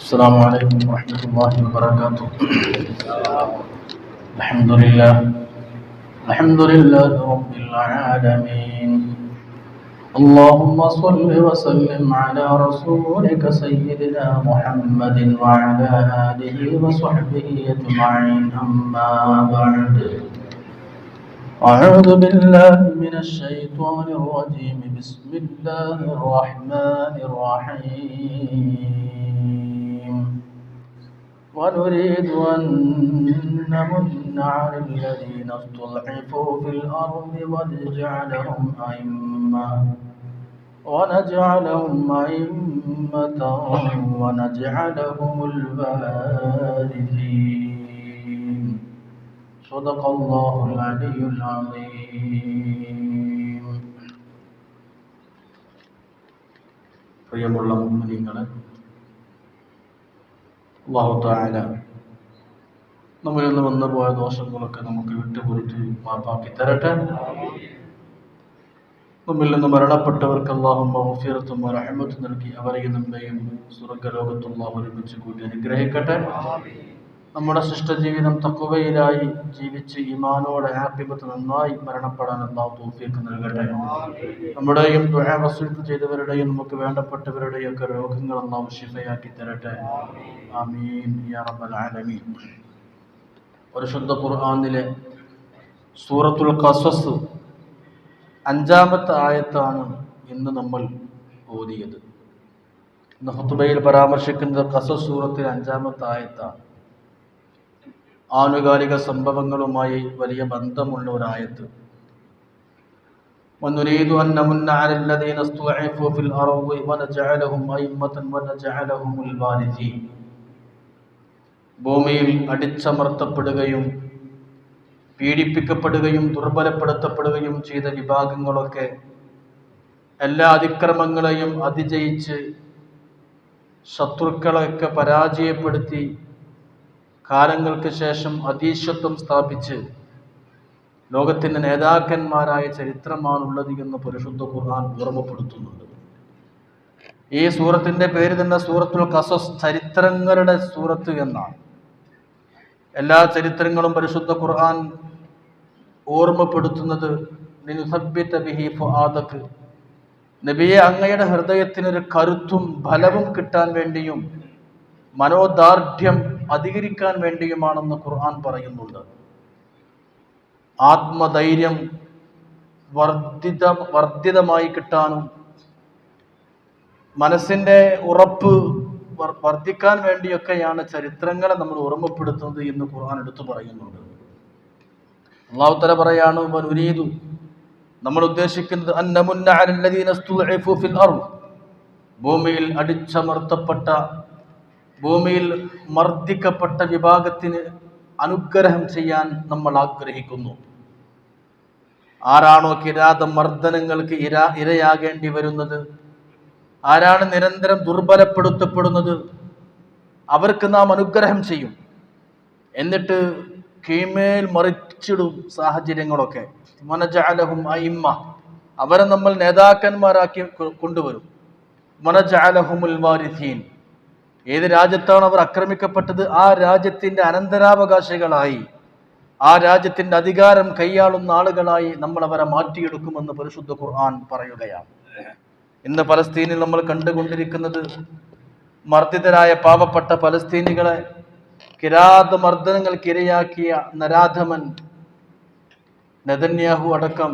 السلام عليكم ورحمة الله وبركاته. الحمد لله. الحمد لله رب العالمين. اللهم صل وسلم على رسولك سيدنا محمد وعلى آله وصحبه أجمعين. أما بعد. أعوذ بالله من الشيطان الرجيم. بسم الله الرحمن الرحيم. ونريد أن نمن على الذين استضعفوا في الأرض ونجعلهم أئمة ونجعلهم أئمة ونجعلهم الوارثين صدق الله العلي العظيم പ്രിയമുള്ള മുമ്മിനിങ്ങളെ അള്ളാഹു താല നമ്മളിൽ നിന്ന് വന്നു പോയ ദോഷങ്ങളൊക്കെ നമുക്ക് വിട്ടുപുറത്ത് മാപ്പാക്കി തരട്ടെ. നമ്മിൽ നിന്ന് മരണപ്പെട്ടവർക്ക് അള്ളാഹു മഹഫിറത്തും നൽകി അവരെയും നമ്മയും സ്വർഗലോകത്തുള്ള ഒരുമിച്ച് കൂട്ടി അനുഗ്രഹിക്കട്ടെ. നമ്മുടെ ശിഷ്ടജീവിതം തക്കുവയിലായി ജീവിച്ച് ഇമാനോടെ ആഭിപത്ത് നന്നായി മരണപ്പെടാൻ അള്ളാഹു തൗഫീഖ് നൽകട്ടെ. നമ്മുടെയും ദുആ വസൂത്ത് ചെയ്തവരുടെയും നമുക്ക് വേണ്ടപ്പെട്ടവരുടെയും ഒക്കെ രോഗങ്ങൾ അള്ളാഹു ശിഫയാക്കി തരട്ടെ. ആമീൻ. ആലമീൻ. പരിശുദ്ധ ഖുർആനിലെ സൂറത്തുൽ കസസ് അഞ്ചാമത്തെ ആയത്താണ് ഇന്ന് നമ്മൾ ഓതിയത്. ഇന്ന് ഹുത്തുബയിൽ പരാമർശിക്കുന്നത് കസസ് സൂറത്തിലെ അഞ്ചാമത്തെ ആയത്താണ്. ആനുകാലിക സംഭവങ്ങളുമായി വലിയ ബന്ധമുള്ള ഒരായത്ത് ونريد أن نمن على الذين استضعفوا في الأرض ونجعلهم أئمة ونجعلهم الوارثين ഭൂമിയിൽ അടിച്ചമർത്തപ്പെടുകയും പീഡിപ്പിക്കപ്പെടുകയും ദുർബലപ്പെടുത്തപ്പെടുകയും ചെയ്ത വിഭാഗങ്ങളൊക്കെ എല്ലാ അതിക്രമങ്ങളെയും അതിജയിച്ച് ശത്രുക്കളെയൊക്കെ പരാജയപ്പെടുത്തി കാലങ്ങൾക്ക് ശേഷം അതീശത്വം സ്ഥാപിച്ച് ലോകത്തിന്റെ നേതാക്കന്മാരായ ചരിത്രമാണുള്ളത് എന്ന് പരിശുദ്ധ ഖുർആൻ ഓർമ്മപ്പെടുത്തുന്നുണ്ട്. ഈ സൂറത്തിന്റെ പേര് തന്നെ സൂറത്തുൽ കസസ് ചരിത്രങ്ങളുടെ സൂറത്ത് എന്നാണ്. എല്ലാ ചരിത്രങ്ങളും പരിശുദ്ധ ഖുർആൻ ഓർമ്മപ്പെടുത്തുന്നത് നബിയെ അങ്ങയുടെ ഹൃദയത്തിനൊരു കരുത്തും ഫലവും കിട്ടാൻ വേണ്ടിയും മനോദാർഢ്യം അധികരിക്കാൻ വേണ്ടിയുമാണെന്ന് ഖുർആൻ പറയുന്നുണ്ട്. ആത്മധൈര്യം വർദ്ധിത വർദ്ധിതമായി കിട്ടാനും മനസ്സിന്റെ ഉറപ്പ് വർദ്ധിക്കാൻ വേണ്ടിയൊക്കെയാണ് ചരിത്രങ്ങളെ നമ്മൾ ഓർമ്മപ്പെടുത്തുന്നത് എന്ന് ഖുർആൻ എടുത്തു പറയുന്നുണ്ട്. അള്ളാഹുത്തല തല പറയാണ് വനുരീതു നമ്മൾ ഉദ്ദേശിക്കുന്നത് അന്നമുന്ന ഭൂമിയിൽ അടിച്ചമർത്തപ്പെട്ട ഭൂമിയിൽ മർദ്ദിക്കപ്പെട്ട വിഭാഗത്തിന് അനുഗ്രഹം ചെയ്യാൻ നമ്മൾ ആഗ്രഹിക്കുന്നു. ആരാണോ കിരാത മർദ്ദനങ്ങൾക്ക് ഇര ഇരയാകേണ്ടി വരുന്നത്? ആരാണ് നിരന്തരം ദുർബലപ്പെടുത്തപ്പെടുന്നത്? അവർക്ക് നാം അനുഗ്രഹം ചെയ്യും. എന്നിട്ട് കീമേൽ മറിച്ചിടും സാഹചര്യങ്ങളൊക്കെ. മനജാലഹും അയിമ്മ. അവരെ നമ്മൾ നേതാക്കന്മാരാക്കി കൊണ്ടുവരും. മനജാലഹുമുൽ വാരിഥീൻ ഏത് രാജ്യത്താണ് അവർ ആക്രമിക്കപ്പെട്ടത്? ആ രാജ്യത്തിന്റെ അനന്തരാവകാശികളായി ആ രാജ്യത്തിന്റെ അധികാരം കൈയാളുന്ന ആളുകളായി നമ്മൾ അവരെ മാറ്റിയെടുക്കുമെന്ന് പരിശുദ്ധ ഖുർആൻ പറയുകയാണ്. ഇന്ന് പലസ്തീനിൽ നമ്മൾ കണ്ടുകൊണ്ടിരിക്കുന്നത് മർദ്ദിതരായ പാവപ്പെട്ട പലസ്തീനികളെ കിരാത മർദ്ദനങ്ങൾക്കിരയാക്കിയ നരാധമൻ നദന്യാഹു അടക്കം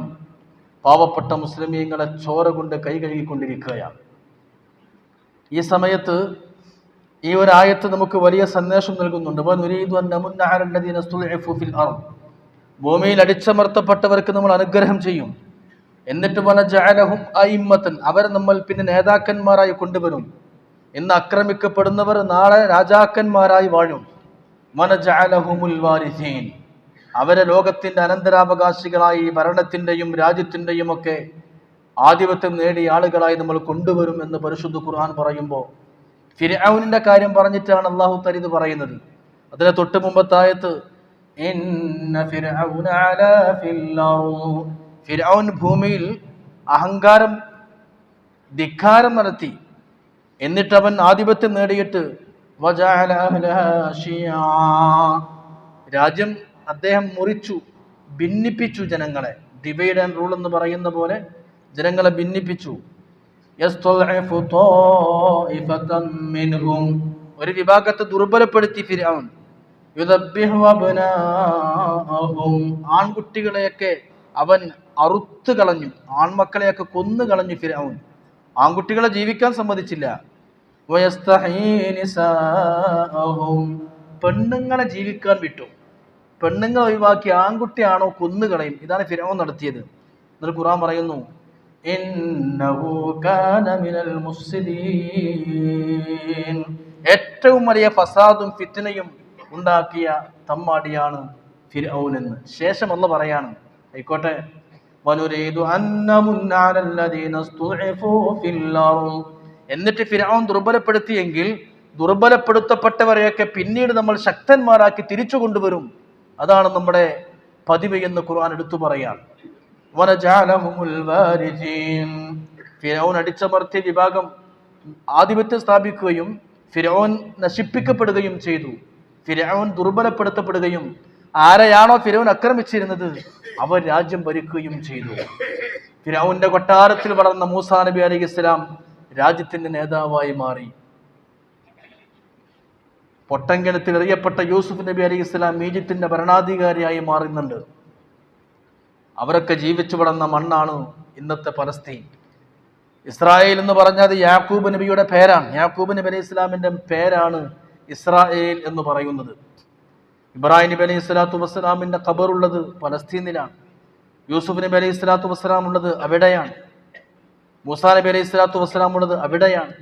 പാവപ്പെട്ട മുസ്ലിമീങ്ങളെ ചോര കൊണ്ട് കൈ കഴുകിക്കൊണ്ടിരിക്കുകയാണ്. ഈ സമയത്ത് ഈ ഒരു ആയത്ത് നമുക്ക് വലിയ സന്ദേശം നൽകുന്നുണ്ട്. ഭൂമിയിൽ അടിച്ചമർത്തപ്പെട്ടവർക്ക് നമ്മൾ അനുഗ്രഹം ചെയ്യും. എന്നിട്ട് വനജഅലഹും അയിമ്മത്തൻ. അവരെ നമ്മൾ പിന്നെ നേതാക്കന്മാരായി കൊണ്ടുവരും. ഇന്ന് ആക്രമിക്കപ്പെടുന്നവർ നാളെ രാജാക്കന്മാരായി വാഴും. വനജഅലഹുമുൽ വാരിസീൻ. അവരെ ലോകത്തിന്റെ അനന്തരാവകാശികളായി ഭരണത്തിന്റെയും രാജ്യത്തിന്റെയും ഒക്കെ ആധിപത്യം നേടിയ ആളുകളായി നമ്മൾ കൊണ്ടുവരും എന്ന് പരിശുദ്ധ ഖുർആൻ പറയുമ്പോൾ ഫിരൌനിന്റെ കാര്യം പറഞ്ഞിട്ടാണ് അള്ളാഹു തരിത് പറയുന്നത്. അതിന് തൊട്ട് മുമ്പത്തായത് ഭൂമിയിൽ അഹങ്കാരം ധിക്കാരം നടത്തി. എന്നിട്ട് അവൻ ആധിപത്യം നേടിയിട്ട് രാജ്യം അദ്ദേഹം മുറിച്ചു ഭിന്നിപ്പിച്ചു ജനങ്ങളെ. ഡിവൈഡ് ആൻഡ് റൂൾ എന്ന് പറയുന്ന പോലെ ജനങ്ങളെ ഭിന്നിപ്പിച്ചു. ഒരു വിഭാഗത്തെ ദുർബലപ്പെടുത്തി ഫിരാവൻ ആൺകുട്ടികളെയൊക്കെ അവൻ അറുത്തു കളഞ്ഞു. ആൺമക്കളെയൊക്കെ കൊന്നു കളഞ്ഞു ഫിരാവൻ ആൺകുട്ടികളെ ജീവിക്കാൻ സമ്മതിച്ചില്ല. പെണ്ണുങ്ങളെ ജീവിക്കാൻ വിട്ടു. പെണ്ണുങ്ങളെ ഒഴിവാക്കി ആൺകുട്ടിയാണോ കൊന്നുകളയും. ഇതാണ് ഫിരാവൻ നടത്തിയത്. എന്നിട്ട് ഖുറാൻ പറയുന്നു ഏറ്റവും വലിയ ഫസാദും ഫിത്നയും ഉണ്ടാക്കിയ തമ്മാടിയാണ് ഫിർഔൻ എന്ന്. ശേഷം അല്ല പറയാണ് ആയിക്കോട്ടെ. എന്നിട്ട് ഫിർഔൻ ദുർബലപ്പെടുത്തിയെങ്കിൽ ദുർബലപ്പെടുത്തപ്പെട്ടവരെയൊക്കെ പിന്നീട് നമ്മൾ ശക്തന്മാരാക്കി തിരിച്ചു കൊണ്ടുവരും. അതാണ് നമ്മുടെ പതിവ് എന്ന് ഖുർആൻ എടുത്തു പറയാൻ. ഫിർഔൻ അടിച്ചമർത്തിയ വിഭാഗം ആധിപത്യം സ്ഥാപിക്കുകയും ഫിരോൻ നശിപ്പിക്കപ്പെടുകയും ചെയ്തു. ഫിരോൻ ദുർബലപ്പെടുത്തപ്പെടുകയും ആരെയാണോ ഫിരോൻ ആക്രമിച്ചിരുന്നത് അവർ രാജ്യം ഭരിക്കുകയും ചെയ്തു. ഫിരോന്റെ കൊട്ടാരത്തിൽ വളർന്ന മൂസാ നബി അലി ഇസ്ലാം രാജ്യത്തിന്റെ നേതാവായി മാറി. പൊട്ടങ്കിണത്തിൽ എറിയപ്പെട്ട യൂസുഫ് നബി അലി ഇസ്ലാം ഈജിപ്തിന്റെ ഭരണാധികാരിയായി മാറുന്നുണ്ട്. അവരൊക്കെ ജീവിച്ചു വളർന്ന മണ്ണാണ് ഇന്നത്തെ പലസ്തീൻ. ഇസ്രായേൽ എന്ന് പറഞ്ഞത് യാക്കൂബ് നബിയുടെ പേരാണ്. യാക്കൂബ് നബി അലൈഹി ഇസ്ലാമിന്റെ പേരാണ് ഇസ്രായേൽ എന്ന് പറയുന്നത്. ഇബ്രാഹിം നബി അലൈഹി സ്വലാത്തു വസ്സലാമിന്റെ ഖബറുള്ളത് പലസ്തീനിലാണ്. യൂസുഫ് നബി അലൈഹി സ്വലാത്തു വസ്സലാം ഉള്ളത് അവിടെയാണ്. മൂസാ നബി അലൈഹി സ്വലാത്തു വസ്സലാം ഉള്ളത് അവിടെയാണ്.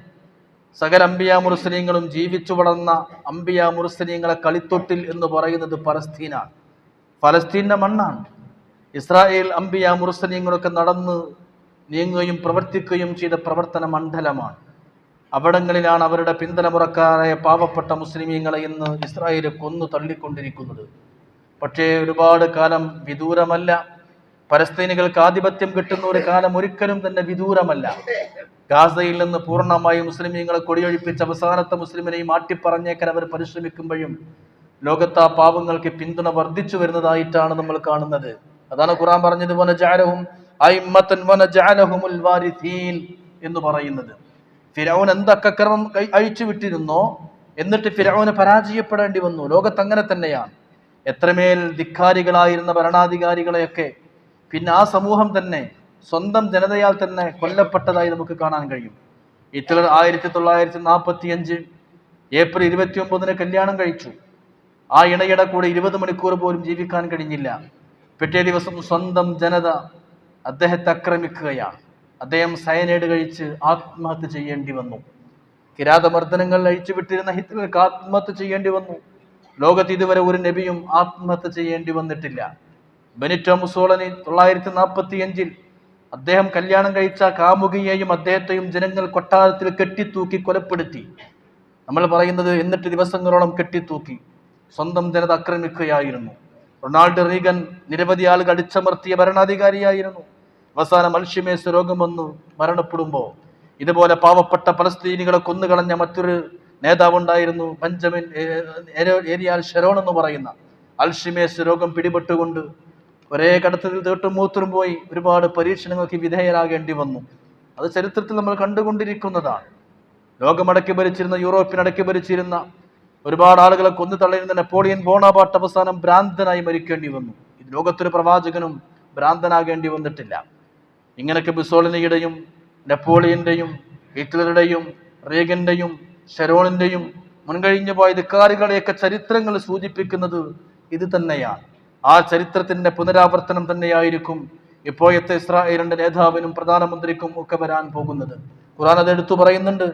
സകല അമ്പിയാ മുർസലീങ്ങളും ജീവിച്ചു വളർന്ന അമ്പിയാ മുർസലീങ്ങളെ കളിത്തൊട്ടിൽ എന്ന് പറയുന്നത് പലസ്തീനാണ്. ഫലസ്തീന്റെ മണ്ണാണ്. ഇസ്രായേൽ അംബിയ മുർസലീങ്ങളൊക്കെ നടന്ന് നീങ്ങുകയും പ്രവർത്തിക്കുകയും ചെയ്ത പ്രവർത്തന മണ്ഡലമാണ്. അവിടങ്ങളിലാണ് അവരുടെ പിന്തലമുറക്കാരായ പാവപ്പെട്ട മുസ്ലിമീങ്ങളെ ഇന്ന് ഇസ്രായേൽ കൊന്നു തള്ളിക്കൊണ്ടിരിക്കുന്നത്. പക്ഷേ ഒരുപാട് കാലം വിദൂരമല്ല. പലസ്തീനികൾക്ക് ആധിപത്യം കിട്ടുന്ന ഒരു കാലം ഒരിക്കലും തന്നെ വിദൂരമല്ല. ഗാസയിൽ നിന്ന് പൂർണമായി മുസ്ലിമീങ്ങളെ കൊടിയൊഴിപ്പിച്ച് അവസാനത്തെ മുസ്ലിമിനെയും മാറ്റിപ്പറഞ്ഞേക്കാൻ അവർ പരിശ്രമിക്കുമ്പോഴും ലോകത്ത് ആ പാവങ്ങൾക്ക് പിന്തുണ വർദ്ധിച്ചു വരുന്നതായിട്ടാണ് നമ്മൾ കാണുന്നത്. അതാണ് ഖുറാൻ പറഞ്ഞത് എന്ന് പറയുന്നത്. ഫിരൗൻ എന്തൊക്കെ ക്രമം അഴിച്ചു വിട്ടിരുന്നോ എന്നിട്ട് ഫിരൗന് പരാജയപ്പെടേണ്ടി വന്നു. ലോകത്ത് അങ്ങനെ തന്നെയാണ്. എത്രമേൽ ധിക്കാരികളായിരുന്ന ഭരണാധികാരികളെയൊക്കെ പിന്നെ ആ സമൂഹം തന്നെ സ്വന്തം ജനതയാൽ തന്നെ കൊല്ലപ്പെട്ടതായി നമുക്ക് കാണാൻ കഴിയും. ഹിറ്റ്ലർ ആയിരത്തി തൊള്ളായിരത്തി നാൽപ്പത്തി അഞ്ച് ഏപ്രിൽ ഇരുപത്തി ഒമ്പതിന് കല്യാണം കഴിച്ചു. ആ ഇണയുടെ കൂടെ ഇരുപത് മണിക്കൂർ പോലും ജീവിക്കാൻ കഴിഞ്ഞില്ല. പിറ്റേ ദിവസം സ്വന്തം ജനത അദ്ദേഹത്തെ ആക്രമിക്കുകയാണ്. അദ്ദേഹം സയനൈഡ് കഴിച്ച് ആത്മഹത്യ ചെയ്യേണ്ടി വന്നു. കിരാതമർദ്ദനങ്ങൾ അഴിച്ചുവിട്ടിരുന്ന ഹിറ്റ്ലർക്ക് ആത്മഹത്യ ചെയ്യേണ്ടി വന്നു. ലോകത്ത് ഇതുവരെ ഒരു നബിയും ആത്മഹത്യ ചെയ്യേണ്ടി വന്നിട്ടില്ല. ബെനിറ്റോ മുസോളനി തൊള്ളായിരത്തി നാൽപ്പത്തി അഞ്ചിൽ അദ്ദേഹം കല്യാണം കഴിച്ച കാമുകിയെയും അദ്ദേഹത്തെയും ജനങ്ങൾ കൊട്ടാരത്തിൽ കെട്ടിത്തൂക്കി കൊലപ്പെടുത്തി. നമ്മൾ പറയുന്നത് എന്നിട്ട് ദിവസങ്ങളോളം കെട്ടിത്തൂക്കി. സ്വന്തം ജനത ആക്രമിക്കുകയായിരുന്നു. റൊണാൾഡ് റീഗൻ നിരവധി ആളുകൾ അടിച്ചമർത്തിയ ഭരണാധികാരിയായിരുന്നു. അവസാനം അൽഷിമേസ് രോഗം വന്ന് മരണപ്പെടുമ്പോൾ ഇതുപോലെ പാവപ്പെട്ട പലസ്തീനികളെ കൊന്നുകളഞ്ഞ മറ്റൊരു നേതാവുണ്ടായിരുന്നു ബെഞ്ചമിൻ ഏരിയാൽ ഷെറോൺ എന്ന് പറയുന്ന. അൽഷിമേസ് രോഗം പിടിപെട്ടുകൊണ്ട് ഒരേ കടത്തിൽ തേട്ടും മൂത്തും പോയി ഒരുപാട് പരീക്ഷണങ്ങൾക്ക് വിധേയരാകേണ്ടി വന്നു. അത് ചരിത്രത്തിൽ നമ്മൾ കണ്ടുകൊണ്ടിരിക്കുന്നതാണ്. ലോകമടക്കി ഭരിച്ചിരുന്ന യൂറോപ്പിനടക്കി ഭരിച്ചിരുന്ന ഒരുപാട് ആളുകളെ കൊന്നു തള്ളിയിരുന്ന നെപ്പോളിയൻ ബോണാപാട്ട് അവസാനം ഭ്രാന്തനായി മരിക്കേണ്ടി വന്നു. ഇത് ലോകത്തൊരു പ്രവാചകനും ഭ്രാന്തനാകേണ്ടി വന്നിട്ടില്ല. ഇങ്ങനെയൊക്കെ ബിസോളിനിയുടെയും നെപ്പോളിയന്റെയും ഹിറ്റ്ലറുടെയും റേഗന്റെയും ഷെറോണിന്റെയും മുൻകഴിഞ്ഞു പോയ ധിക്കാരികളെയൊക്കെ ചരിത്രങ്ങൾ സൂചിപ്പിക്കുന്നത് ഇത് തന്നെയാണ്. ആ ചരിത്രത്തിന്റെ പുനരാവർത്തനം തന്നെയായിരിക്കും ഇപ്പോഴത്തെ ഇസ്രായേലിന്റെ നേതാവിനും പ്രധാനമന്ത്രിക്കും ഒക്കെ വരാൻ പോകുന്നത്. ഖുറാൻ അത് എടുത്തു പറയുന്നുണ്ട്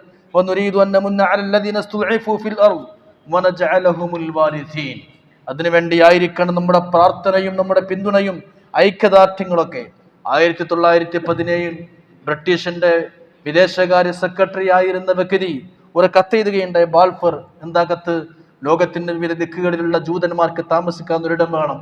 അതിനുവേണ്ടിയായിരിക്കണം നമ്മുടെ പ്രാർത്ഥനയും നമ്മുടെ പിന്തുണയും ഐക്യദാർഢ്യങ്ങളൊക്കെ. ആയിരത്തി തൊള്ളായിരത്തി പതിനേഴിൽ ബ്രിട്ടീഷിന്റെ വിദേശകാര്യ സെക്രട്ടറി ആയിരുന്ന വ്യക്തി ഒരു കത്ത് എഴുതുകയുണ്ടായി ബാൽഫർ എന്താ കത്ത്? ലോകത്തിന്റെ വിവിധ ദിക്കുകളിലുള്ള ജൂതന്മാർക്ക് താമസിക്കാൻ ഒരിടം വേണം.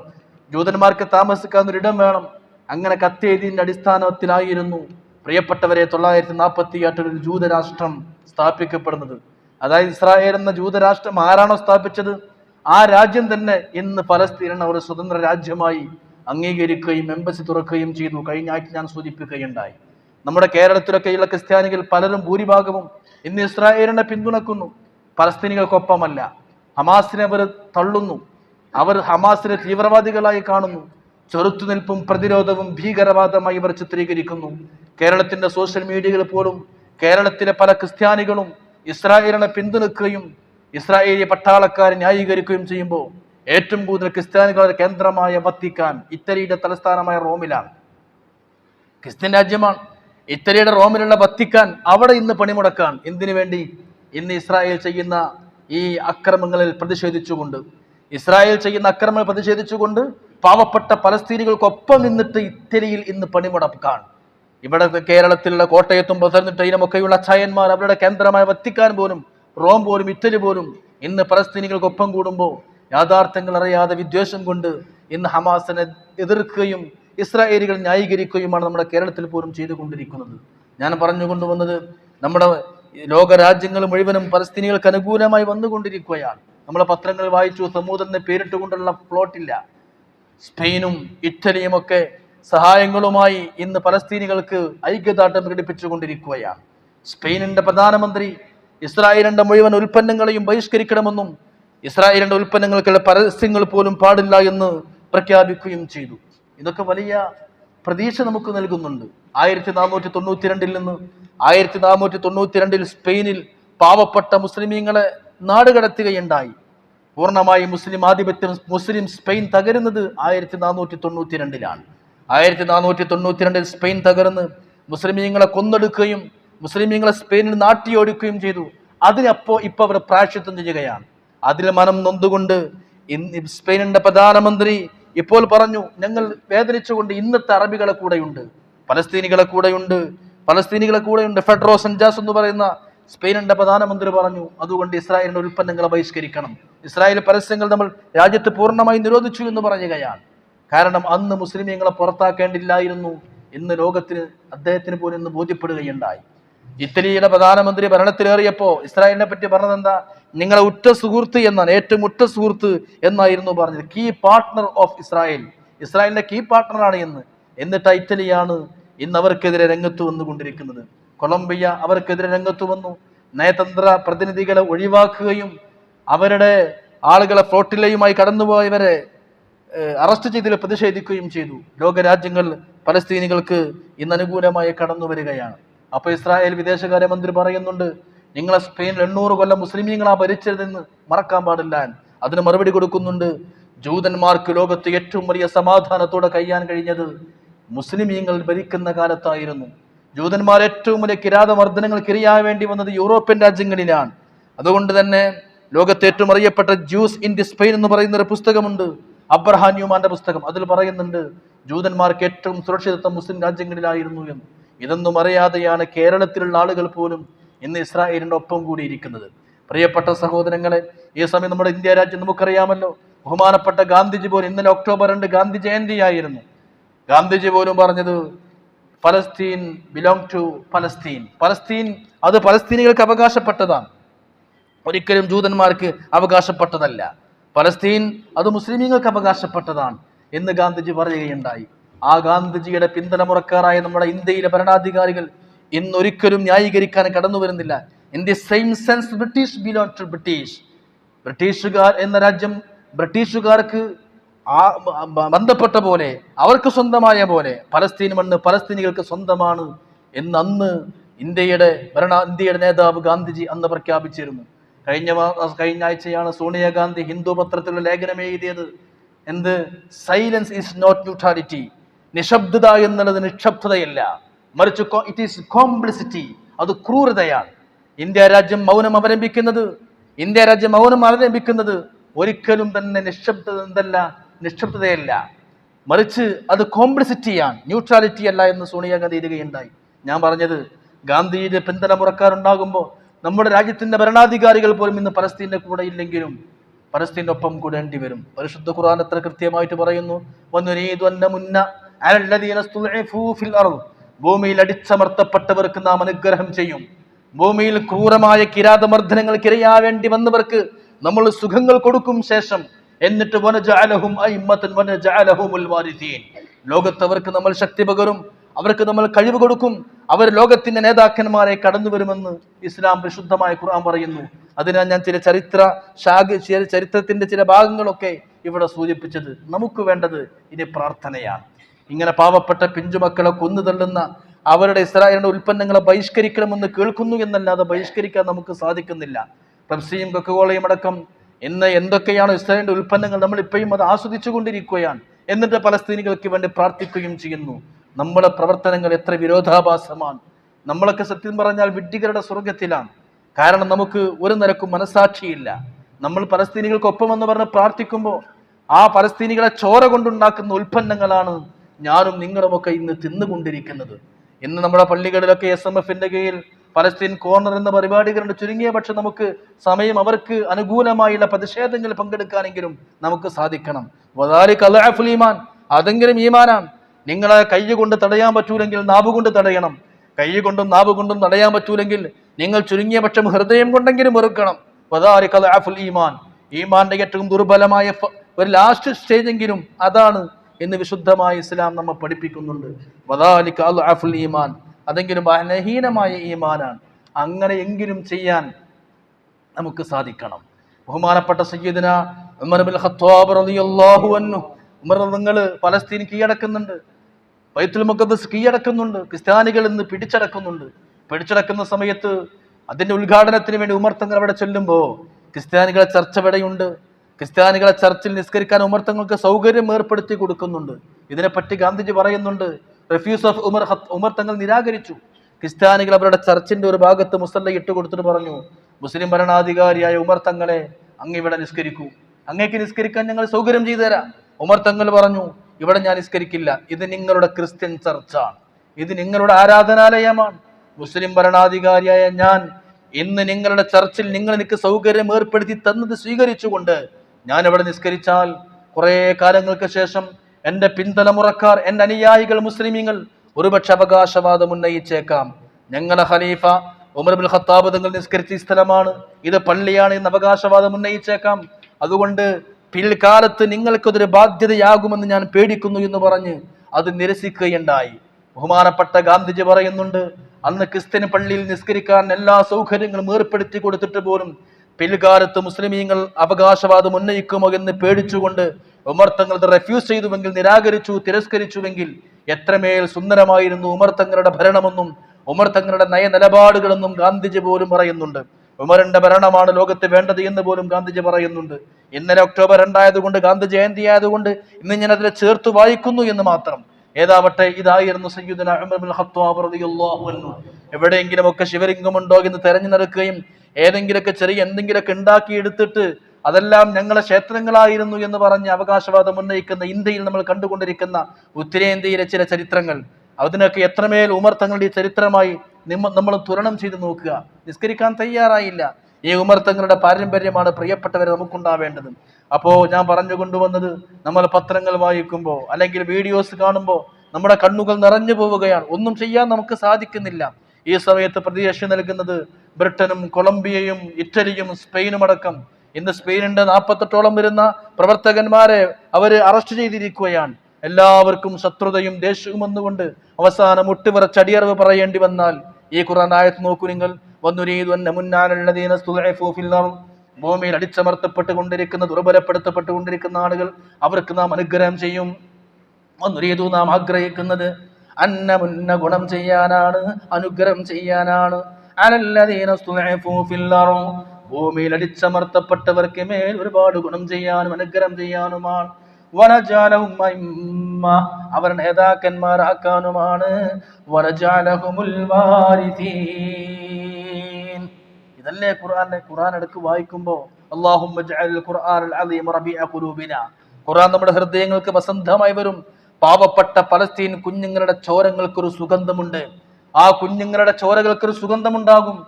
ജൂതന്മാർക്ക് താമസിക്കാൻ ഒരിടം വേണം. അങ്ങനെ കത്ത് അടിസ്ഥാനത്തിലായിരുന്നു പ്രിയപ്പെട്ടവരെ തൊള്ളായിരത്തി നാൽപ്പത്തി എട്ടിൽ ഒരു ജൂതരാഷ്ട്രം സ്ഥാപിക്കപ്പെടുന്നത്. അതായത് ഇസ്രായേൽ എന്ന ജൂതരാഷ്ട്രം ആരാണോ സ്ഥാപിച്ചത്? ആ രാജ്യം തന്നെ ഇന്ന് പലസ്തീനെ ഒരു സ്വതന്ത്ര രാജ്യമായി അംഗീകരിക്കുകയും എംബസി തുറക്കുകയും ചെയ്തു. കഴിഞ്ഞ ആഴ്ച ഞാൻ സൂചിപ്പിക്കുകയുണ്ടായി. നമ്മുടെ കേരളത്തിലൊക്കെയുള്ള ക്രിസ്ത്യാനികൾ പലരും ഭൂരിഭാഗവും ഇന്ന് ഇസ്രായേലിനെ പിന്തുണക്കുന്നു. പലസ്തീനികൾക്കൊപ്പമല്ല ഹമാസിനെ അവർ തള്ളുന്നു. അവർ ഹമാസിനെ തീവ്രവാദികളായി കാണുന്നു. ചെറുത്തുനിൽപ്പും പ്രതിരോധവും ഭീകരവാദമായി ഇവർ ചിത്രീകരിക്കുന്നു. കേരളത്തിന്റെ സോഷ്യൽ മീഡിയകൾ പോലും കേരളത്തിലെ പല ക്രിസ്ത്യാനികളും ഇസ്രായേലിനെ പിന്തുണക്കുകയും ഇസ്രായേലി പട്ടാളക്കാരെ ന്യായീകരിക്കുകയും ചെയ്യുമ്പോൾ ഏറ്റവും കൂടുതൽ ക്രിസ്ത്യാനികളുടെ കേന്ദ്രമായ വത്തിക്കാൻ ഇറ്റലിയുടെ തലസ്ഥാനമായ റോമിലാണ്. ക്രിസ്ത്യൻ രാജ്യമാണ്. ഇറ്റലിയുടെ റോമിലുള്ള വത്തിക്കാൻ അവിടെ ഇന്ന് പണിമുടക്കാൻ എന്തിനു വേണ്ടി ഇന്ന് ഇസ്രായേൽ ചെയ്യുന്ന ഈ അക്രമങ്ങളിൽ പ്രതിഷേധിച്ചുകൊണ്ട് ഇസ്രായേൽ ചെയ്യുന്ന അക്രമങ്ങൾ പ്രതിഷേധിച്ചുകൊണ്ട് പാവപ്പെട്ട പലസ്തീനികൾക്കൊപ്പം നിന്നിട്ട് ഇറ്റലിയിൽ ഇന്ന് പണിമുടക്കാൻ ഇവിടെ കേരളത്തിലുള്ള കോട്ടയത്തും പത്തനംതിട്ടയിലുമൊക്കെയുള്ള അച്ചായന്മാർ അവരുടെ കേന്ദ്രമായ വത്തിക്കാൻ പോലും റോം പോലും ഇറ്റലി പോലും ഇന്ന് പലസ്തീനികൾക്കൊപ്പം കൂടുമ്പോൾ യാഥാർത്ഥ്യങ്ങൾ അറിയാതെ വിദ്വേഷം കൊണ്ട് ഇന്ന് ഹമാസിനെ എതിർക്കുകയും ഇസ്രായേലികൾ ന്യായീകരിക്കുകയുമാണ് നമ്മുടെ കേരളത്തിൽ പോലും ചെയ്തുകൊണ്ടിരിക്കുന്നത്. ഞാൻ പറഞ്ഞു കൊണ്ടുവന്നത് നമ്മുടെ ലോകരാജ്യങ്ങൾ മുഴുവനും പലസ്തീനികൾക്ക് അനുകൂലമായി വന്നുകൊണ്ടിരിക്കുകയാണ്. നമ്മളെ പത്രങ്ങൾ വായിച്ചു സമൂഹത്തിന് പേരിട്ടുകൊണ്ടുള്ള പ്ലോട്ടില്ല. സ്പെയിനും ഇറ്റലിയും ഒക്കെ സഹായങ്ങളുമായി ഇന്ന് പലസ്തീനികൾക്ക് ഐക്യദാർഢ്യം പ്രകടിപ്പിച്ചുകൊണ്ടിരിക്കുകയാണ്. സ്പെയിനിന്റെ പ്രധാനമന്ത്രി ഇസ്രായേലിന്റെ മുഴുവൻ ഉൽപ്പന്നങ്ങളെയും ബഹിഷ്കരിക്കണമെന്നും ഇസ്രായേലിന്റെ ഉൽപ്പന്നങ്ങൾക്കുള്ള പരസ്യങ്ങൾ പോലും പാടില്ല എന്ന് പ്രഖ്യാപിക്കുകയും ചെയ്തു. ഇതൊക്കെ വലിയ പ്രതീക്ഷ നമുക്ക് നൽകുന്നുണ്ട്. ആയിരത്തി നാനൂറ്റി തൊണ്ണൂറ്റി രണ്ടിൽ നിന്ന് ആയിരത്തി നാനൂറ്റി തൊണ്ണൂറ്റി രണ്ടിൽ സ്പെയിനിൽ പാവപ്പെട്ട മുസ്ലിമീങ്ങളെ നാടുകടത്തുകയുണ്ടായി പൂർണമായി മുസ്ലിം ആധിപത്യം മുസ്ലിം സ്പെയിൻ തകരുന്നത് ആയിരത്തി നാനൂറ്റി തൊണ്ണൂറ്റി രണ്ടിലാണ് ആയിരത്തി നാനൂറ്റി തൊണ്ണൂറ്റി രണ്ടിൽ സ്പെയിൻ തകർന്ന് മുസ്ലിമീങ്ങളെ കൊന്നെടുക്കുകയും മുസ്ലിമീങ്ങളെ സ്പെയിനിൽ നാട്ടിയോടിക്കുകയും ചെയ്തു. അതിനപ്പോ ഇപ്പൊ അവർ പ്രായശ്ചിത്തം ചെയ്യുകയാണ്. അതിൽ മനം നൊന്തുകൊണ്ട് ഇന്ന് പ്രധാനമന്ത്രി ഇപ്പോൾ പറഞ്ഞു ഞങ്ങൾ വേദനിച്ചുകൊണ്ട് ഇന്നത്തെ അറബികളെ കൂടെയുണ്ട് പലസ്തീനികളെ കൂടെയുണ്ട് പലസ്തീനികളെ കൂടെയുണ്ട്. ഫെഡറോ സെൻജാസ് എന്ന് പറയുന്ന സ്പെയിനിന്റെ പ്രധാനമന്ത്രി പറഞ്ഞു അതുകൊണ്ട് ഇസ്രായേലിന്റെ ഉൽപ്പന്നങ്ങളെ ബഹിഷ്കരിക്കണം. ഇസ്രായേൽ പരസ്യങ്ങൾ നമ്മൾ രാജ്യത്ത് പൂർണമായി നിരോധിച്ചു എന്ന് പറയുകയാണ്. കാരണം അന്ന് മുസ്ലിമീങ്ങളെ പുറത്താക്കേണ്ടില്ലായിരുന്നു ഇന്ന് ലോകത്തിന് അദ്ദേഹത്തിന് പോലും ഇന്ന് ബോധ്യപ്പെടുകയുണ്ടായി. ഇറ്റലിയുടെ പ്രധാനമന്ത്രി ഭരണത്തിലേറിയപ്പോ ഇസ്രായേലിനെ പറ്റി പറഞ്ഞത് എന്താ നിങ്ങളെ ഉറ്റ സുഹൃത്ത് എന്നാണ് ഏറ്റവും ഉറ്റ സുഹൃത്ത് എന്നായിരുന്നു പറഞ്ഞത്. കീ പാർട്ട്ണർ ഓഫ് ഇസ്രായേൽ ഇസ്രായേലിന്റെ കീ പാർട്ട്ണറാണ് എന്ന്. എന്നിട്ട് ഇറ്റലിയാണ് ഇന്ന് അവർക്കെതിരെ രംഗത്ത് വന്നുകൊണ്ടിരിക്കുന്നത്. കൊളംബിയ അവർക്കെതിരെ രംഗത്ത് വന്നു. നയതന്ത്ര പ്രതിനിധികളെ ഒഴിവാക്കുകയും അവരുടെ ആളുകളെ ഫ്ലോട്ടിലയുമായി കടന്നുപോയവരെ അറസ്റ്റ് ചെയ്തതിൽ പ്രതിഷേധിക്കുകയും ചെയ്തു. ലോകരാജ്യങ്ങൾ പലസ്തീനികൾക്ക് ഇന്ന് അനുകൂലമായി കടന്നു വരികയാണ്. അപ്പോൾ ഇസ്രായേൽ വിദേശകാര്യമന്ത്രി പറയുന്നുണ്ട് നിങ്ങളെ സ്പെയിനിൽ എണ്ണൂറ് കൊല്ലം മുസ്ലിമീങ്ങളാ ഭരിച്ചതെന്ന് മറക്കാൻ പാടില്ല അതിന് മറുപടി കൊടുക്കുന്നുണ്ട് ജൂതന്മാർക്ക് ലോകത്ത് ഏറ്റവും വലിയ സമാധാനത്തോടെ കഴിയാൻ കഴിഞ്ഞത് മുസ്ലിമീങ്ങൾ ഭരിക്കുന്ന കാലത്തായിരുന്നു. ജൂതന്മാർ ഏറ്റവും വലിയ കിരാതമർദ്ദനങ്ങൾക്ക് കിരിയാൻ വേണ്ടി വന്നത് യൂറോപ്യൻ രാജ്യങ്ങളിലാണ്. അതുകൊണ്ട് തന്നെ ലോകത്തെ ഏറ്റവും അറിയപ്പെട്ട ജ്യൂസ് ഇൻ ദി സ്പെയിൻ എന്ന് പറയുന്ന ഒരു പുസ്തകമുണ്ട് അബ്രഹാം ന്യൂമാന്റെ പുസ്തകം അതിൽ പറയുന്നുണ്ട് ജൂതന്മാർക്ക് ഏറ്റവും സുരക്ഷിതത്വം മുസ്ലിം രാജ്യങ്ങളിലായിരുന്നു എന്ന്. ഇതൊന്നും അറിയാതെയാണ് കേരളത്തിലുള്ള ആളുകൾ പോലും ഇന്ന് ഇസ്രായേലിന്റെ ഒപ്പം കൂടിയിരിക്കുന്നത് പ്രിയപ്പെട്ട സഹോദരങ്ങളെ ഈ സമയം നമ്മുടെ ഇന്ത്യ രാജ്യം നമുക്കറിയാമല്ലോ. ബഹുമാനപ്പെട്ട ഗാന്ധിജി പോലും ഇന്നലെ ഒക്ടോബർ രണ്ട് ഗാന്ധി ജയന്തിയായിരുന്നു. ഗാന്ധിജി പോലും പറഞ്ഞത് ഫലസ്തീൻ ബിലോങ് ടു ഫലസ്തീൻ ഫലസ്തീൻ അത് ഫലസ്തീനികൾക്ക് അവകാശപ്പെട്ടതാണ്. ഒരിക്കലും ജൂതന്മാർക്ക് അവകാശപ്പെട്ടതല്ല. പലസ്തീൻ അത് മുസ്ലിമീങ്ങൾക്ക് അവകാശപ്പെട്ടതാണ് എന്ന് ഗാന്ധിജി പറയുകയുണ്ടായി. ആ ഗാന്ധിജിയുടെ പിന്തുണമുറക്കാരായ നമ്മുടെ ഇന്ത്യയിലെ ഭരണാധികാരികൾ ഇന്നൊരിക്കലും ന്യായീകരിക്കാൻ കടന്നു വരുന്നില്ല. In the same sense British belong to British ബ്രിട്ടീഷുകാർ എന്ന രാജ്യം ബ്രിട്ടീഷുകാർക്ക് ആ ബന്ധപ്പെട്ട പോലെ അവർക്ക് സ്വന്തമായ പോലെ പലസ്തീൻ മണ്ണ് പലസ്തീനികൾക്ക് സ്വന്തമാണ് എന്ന് അന്ന് ഇന്ത്യയുടെ ഭരണ ഇന്ത്യയുടെ നേതാവ് ഗാന്ധിജി അന്ന് പ്രഖ്യാപിച്ചിരുന്നു. കഴിഞ്ഞ കഴിഞ്ഞ ആഴ്ചയാണ് സോണിയാഗാന്ധി ഹിന്ദു പത്രത്തിലുള്ള ലേഖനം എഴുതിയത്. എന്ത്? സൈലൻസ് ഈസ് നോട്ട് ന്യൂട്രാലിറ്റി നിശബ്ദത എന്നുള്ളത് നിക്ഷബ്ദതയല്ല മറിച്ച് ഇറ്റ് ഈസ് കോംപ്ലിസിറ്റി അത് ക്രൂരതയാണ്. ഇന്ത്യ രാജ്യം മൗനം അവലംബിക്കുന്നത്. ഇന്ത്യ രാജ്യം മൗനം അവലംബിക്കുന്നത് ഒരിക്കലും തന്നെ നിശബ്ദത എന്തല്ല നിക്ഷബ്ദതയല്ല മറിച്ച് അത് കോംപ്ലിസിറ്റിയാണ് ന്യൂട്രാലിറ്റി അല്ല എന്ന് സോണിയാഗാന്ധി എഴുതുകയുണ്ടായി. ഞാൻ പറഞ്ഞത് ഗാന്ധിയുടെ പിന്തുണ മുറക്കാരുണ്ടാകുമ്പോൾ നമ്മുടെ രാജ്യത്തിന്റെ ഭരണാധികാരികൾ പോലും ഇന്ന് പലസ്തീന്റെ കൂടെ ഇല്ലെങ്കിലും പലസ്തീന്റെ ഒപ്പം കൂടേണ്ടി വരും. പരിശുദ്ധ ഖുർആൻ എത്ര കൃത്യമായിട്ട് പറയുന്നു? ഭൂമിയിൽ അടിച്ചമർത്തപ്പെട്ടവർക്ക് നാം അനുഗ്രഹം ചെയ്യും. ഭൂമിയിൽ ക്രൂരമായ കിരാതമർദ്ദനങ്ങൾക്ക് ഇരയാവേണ്ടി വന്നവർക്ക് നമ്മൾ സുഖങ്ങൾ കൊടുക്കും ശേഷം എന്നിട്ട് ലോകത്തവർക്ക് നമ്മൾ ശക്തി പകരും. അവർക്ക് നമ്മൾ കഴിവ് കൊടുക്കും. അവർ ലോകത്തിന്റെ നേതാക്കന്മാരെ കടന്നു വരുമെന്ന് ഇസ്ലാം വിശുദ്ധമായ ഖുർആൻ പറയുന്നു. അതിനാൽ ഞാൻ ചില ചരിത്ര ശാഖ ചില ചരിത്രത്തിന്റെ ചില ഭാഗങ്ങളൊക്കെ ഇവിടെ സൂചിപ്പിച്ചത് നമുക്ക് വേണ്ടത് ഇനി പ്രാർത്ഥനയാണ്. ഇങ്ങനെ പാവപ്പെട്ട പിഞ്ചുമക്കളെ കൊന്നു തള്ളുന്ന അവരുടെ ഇസ്രായേലിന്റെ ഉൽപ്പന്നങ്ങളെ ബഹിഷ്കരിക്കണമെന്ന് കേൾക്കുന്നു എന്നല്ലാതെ ബഹിഷ്കരിക്കാൻ നമുക്ക് സാധിക്കുന്നില്ല. പെപ്സിയും കൊക്കകോളയും അടക്കം ഇന്ന് എന്തൊക്കെയാണ് ഇസ്രായേലിന്റെ ഉൽപ്പന്നങ്ങൾ? നമ്മൾ ഇപ്പോഴും അത് ആസ്വദിച്ചു കൊണ്ടിരിക്കുകയാണ് എന്നിട്ട് പലസ്തീനികൾക്ക് വേണ്ടി പ്രാർത്ഥിക്കുകയും ചെയ്യുന്നു. നമ്മുടെ പ്രവർത്തനങ്ങൾ എത്ര വിരോധാഭാസമാണ്. നമ്മളൊക്കെ സത്യം പറഞ്ഞാൽ വിഡ്ഢികളുടെ സ്വർഗത്തിലാണ് കാരണം നമുക്ക് ഒരു നിരക്കും മനസാക്ഷിയില്ല നമ്മൾ പലസ്തീനികൾക്കൊപ്പം എന്ന് പറഞ്ഞ് പ്രാർത്ഥിക്കുമ്പോൾ ആ പലസ്തീനികളെ ചോര കൊണ്ടുണ്ടാക്കുന്ന ഉൽപ്പന്നങ്ങളാണ് ഞാനും നിങ്ങളുമൊക്കെ ഇന്ന് തിന്നുകൊണ്ടിരിക്കുന്നത്. ഇന്ന് നമ്മുടെ പള്ളികളിലൊക്കെ എസ് എം എഫിന്റെ കീഴിൽ പലസ്തീൻ കോർണർ എന്ന പരിപാടികളുണ്ട്. ചുരുങ്ങിയ പക്ഷെ നമുക്ക് സമയം അവർക്ക് അനുകൂലമായുള്ള പ്രതിഷേധങ്ങളിൽ പങ്കെടുക്കാനെങ്കിലും നമുക്ക് സാധിക്കണം. അതെങ്കിലും ഈമാനാണ്. നിങ്ങളെ കൈ കൊണ്ട് തടയാൻ പറ്റൂലെങ്കിൽ നാവ് കൊണ്ട് തടയണം. കൈ കൊണ്ടും നാവ് കൊണ്ടും തടയാൻ പറ്റൂലെങ്കിൽ നിങ്ങൾ ചുരുങ്ങിയ പക്ഷം ഹൃദയം കൊണ്ടെങ്കിലും വെറുക്കണം. ഈമാൻ. ഈമാന്റെ ഏറ്റവും ദുർബലമായ ഒരു ലാസ്റ്റ് സ്റ്റേജെങ്കിലും അതാണ് എന്ന് വിശുദ്ധമായ ഇസ്ലാം നമ്മെ പഠിപ്പിക്കുന്നുണ്ട്. വദാലിക അദ്അഫുൽ ഈമാൻ. അതെങ്കിലും ബലഹീനമായ ഈമാനാണ്. അങ്ങനെയെങ്കിലും ചെയ്യാൻ നമുക്ക് സാധിക്കണം. ബഹുമാനപ്പെട്ട സയ്യിദിന ഉമർ ഖത്താബ് റളിയല്ലാഹു അൻഹു. ഉമർ നിങ്ങൾ പലസ്തീൻ കീഴടക്കുന്നുണ്ട്. ബൈത്തുൽ മുഖദ്ദസ് കീഴടക്കുന്നുണ്ട്. ക്രിസ്ത്യാനികൾ ഇന്ന് പിടിച്ചടക്കുന്നുണ്ട്. പിടിച്ചടക്കുന്ന സമയത്ത് അതിന്റെ ഉദ്ഘാടനത്തിന് വേണ്ടി ഉമർത്തങ്ങൾ തങ്ങൾ അവിടെ ചെല്ലുമ്പോൾ ക്രിസ്ത്യാനികളെ ചർച്ച ഇവിടെയുണ്ട് ക്രിസ്ത്യാനികളെ ചർച്ചിൽ നിസ്കരിക്കാൻ ഉമർത്തങ്ങൾക്ക് സൗകര്യം ഏർപ്പെടുത്തി കൊടുക്കുന്നുണ്ട്. ഇതിനെപ്പറ്റി ഗാന്ധിജി പറയുന്നുണ്ട് റഫ്യൂസ് ഓഫ് ഉമർ ഉമർ തങ്ങൾ നിരാകരിച്ചു. ക്രിസ്ത്യാനികൾ അവരുടെ ചർച്ചിന്റെ ഒരു ഭാഗത്ത് മുസല്ല ഇട്ട് കൊടുത്തിട്ട് പറഞ്ഞു മുസ്ലിം ഭരണാധികാരിയായ ഉമർ തങ്ങളെ അങ്ങ് ഇവിടെ നിസ്കരിക്കൂ. അങ്ങേക്ക് നിസ്കരിക്കാൻ ഞങ്ങൾ സൗകര്യം ചെയ്തു തരാം ഉമർ തങ്ങൾ പറഞ്ഞു ഇവിടെ ഞാൻ നിസ്കരിക്കില്ല. ഇത് നിങ്ങളുടെ ക്രിസ്ത്യൻ ചർച്ചാണ്. ഇത് നിങ്ങളുടെ ആരാധനാലയമാണ്. മുസ്ലിം ഭരണാധികാരിയായ ഞാൻ ഇന്ന് നിങ്ങളുടെ ചർച്ചിൽ നിങ്ങൾ എനിക്ക് സൗകര്യം ഏർപ്പെടുത്തി തന്നത് സ്വീകരിച്ചുകൊണ്ട് ഞാൻ ഇവിടെ നിസ്കരിച്ചാൽ കുറേ കാലങ്ങൾക്ക് ശേഷം എന്റെ പിന്തലമുറക്കാർ എന്റെ അനുയായികൾ മുസ്ലിമീങ്ങൾ ഒരുപക്ഷെ അവകാശവാദം ഉന്നയിച്ചേക്കാം. ഞങ്ങളെ ഖലീഫ ഉമർ ബിൻ ഖത്താബ് തങ്ങൾ നിസ്കരിച്ച സ്ഥലമാണ്. ഇത് പള്ളിയാണ് എന്ന് അവകാശവാദം ഉന്നയിച്ചേക്കാം. അതുകൊണ്ട് പിൽക്കാലത്ത് നിങ്ങൾക്കതൊരു ബാധ്യതയാകുമെന്ന് ഞാൻ പേടിക്കുന്നു എന്ന് പറഞ്ഞ് അത് നിരസിക്കുകയുണ്ടായി. ബഹുമാനപ്പെട്ട ഗാന്ധിജി പറയുന്നുണ്ട് അന്ന് ക്രിസ്ത്യൻ പള്ളിയിൽ നിസ്കരിക്കാൻ എല്ലാ സൗകര്യങ്ങളും ഏർപ്പെടുത്തി കൊടുത്തിട്ട് പോലും പിൽക്കാലത്ത് മുസ്ലിമീങ്ങൾ അവകാശവാദം ഉന്നയിക്കുമോ എന്ന് പേടിച്ചുകൊണ്ട് ഉമർ തങ്ങൾ ഇത് റെഫ്യൂസ് ചെയ്തുവെങ്കിൽ നിരാകരിച്ചു തിരസ്കരിച്ചുവെങ്കിൽ എത്രമേൽ സുന്ദരമായിരുന്നു ഉമർ തങ്ങളുടെ ഭരണമെന്നും ഉമർ തങ്ങളുടെ നയനിലപാടുകളെന്നും ഗാന്ധിജി പോലും പറയുന്നുണ്ട്. ഉമറിന്റെ ഭരണമാണ് ലോകത്ത് വേണ്ടത് എന്ന് പോലും ഗാന്ധിജി പറയുന്നുണ്ട്. ഇന്നലെ ഒക്ടോബർ രണ്ടായതുകൊണ്ട് ഗാന്ധി ജയന്തി ആയതുകൊണ്ട് ഇന്ന് ഞാൻ അതിനെ ചേർത്ത് വായിക്കുന്നു എന്ന് മാത്രം. ഏതാവട്ടെ ഇതായിരുന്നു സയ്യുദിനു എവിടെയെങ്കിലുമൊക്കെ ശിവലിംഗമുണ്ടോ എന്ന് തെരഞ്ഞു നടക്കുകയും ഏതെങ്കിലുമൊക്കെ ചെറിയ എന്തെങ്കിലുമൊക്കെ ഉണ്ടാക്കി എടുത്തിട്ട് അതെല്ലാം ഞങ്ങളെ ക്ഷേത്രങ്ങളായിരുന്നു എന്ന് പറഞ്ഞ് അവകാശവാദം ഉന്നയിക്കുന്ന ഇന്ത്യയിൽ നമ്മൾ കണ്ടുകൊണ്ടിരിക്കുന്ന ഉത്തരേന്ത്യയിലെ ചില ചരിത്രങ്ങൾ. അതിനൊക്കെ എത്രമേൽ ഉമർ തങ്ങളുടെ ചരിത്രമായി നിമ്മ നമ്മൾ തുരണം ചെയ്ത് നോക്കുക. നിസ്കരിക്കാൻ തയ്യാറായില്ല. ഈ ഉമർ തങ്ങളുടെ പാരമ്പര്യമാണ് പ്രിയപ്പെട്ടവരെ നമുക്കുണ്ടാവേണ്ടത്. അപ്പോൾ ഞാൻ പറഞ്ഞു കൊണ്ടുവന്നത് നമ്മൾ പത്രങ്ങൾ വായിക്കുമ്പോൾ അല്ലെങ്കിൽ വീഡിയോസ് കാണുമ്പോൾ നമ്മുടെ കണ്ണുകൾ നിറഞ്ഞു പോവുകയാണ്. ഒന്നും ചെയ്യാൻ നമുക്ക് സാധിക്കുന്നില്ല. ഈ സമയത്ത് പ്രതീക്ഷ നൽകുന്നത് ബ്രിട്ടനും കൊളംബിയയും ഇറ്റലിയും സ്പെയിനും അടക്കം. ഇന്ന് സ്പെയിനിന്റെ നാൽപ്പത്തെട്ടോളം വരുന്ന പ്രവർത്തകന്മാരെ അവർ അറസ്റ്റ് ചെയ്തിരിക്കുകയാണ്. എല്ലാവർക്കും ശത്രുതയും ദേഷ്യവും വന്നുകൊണ്ട് അവസാനം മുട്ടുവിറച്ചടിയറവ് പറയേണ്ടി വന്നാൽ ഈ ഖുർആൻ ആയത്ത് നോക്കൂ നിങ്ങൾ. ഭൂമിയിൽ അടിച്ചമർത്തപ്പെട്ടുകൊണ്ടിരിക്കുന്ന ദുർബലപ്പെടുത്തപ്പെട്ടുകൊണ്ടിരിക്കുന്ന ആളുകൾ അവർക്ക് നാം അനുഗ്രഹം ചെയ്യും. ഒന്നുരീതു നാം ആഗ്രഹിക്കുന്നത് അന്ന മുന്ന ഗുണം ചെയ്യാനാണ് അനുഗ്രഹം ചെയ്യാനാണ്. ഭൂമിയിൽ അടിച്ചമർത്തപ്പെട്ടവർക്ക് മേൽ ഒരുപാട് ഗുണം ചെയ്യാനും അനുഗ്രഹം ചെയ്യാനുമാണ്. അവർ നേതാക്കന്മാരാക്കാനുമാണ്. ഇതല്ലേ ഖുർആാനെ ഖുർആൻ എടുക്ക് വായിക്കുമ്പോ അല്ലാഹുമ്മ ജഅൽ ഖുർആനൽ അദീമ റബീഅ ഖുലൂബിന. ഖുർആൻ നമ്മുടെ ഹൃദയങ്ങൾക്ക് വസന്തമായി വരും. പാവപ്പെട്ട പലസ്തീൻ കുഞ്ഞുങ്ങളുടെ ചോരങ്ങൾക്കൊരു സുഗന്ധമുണ്ട്. ആ കുഞ്ഞുങ്ങളുടെ ചോരകൾക്കൊരു സുഗന്ധമുണ്ടാകും.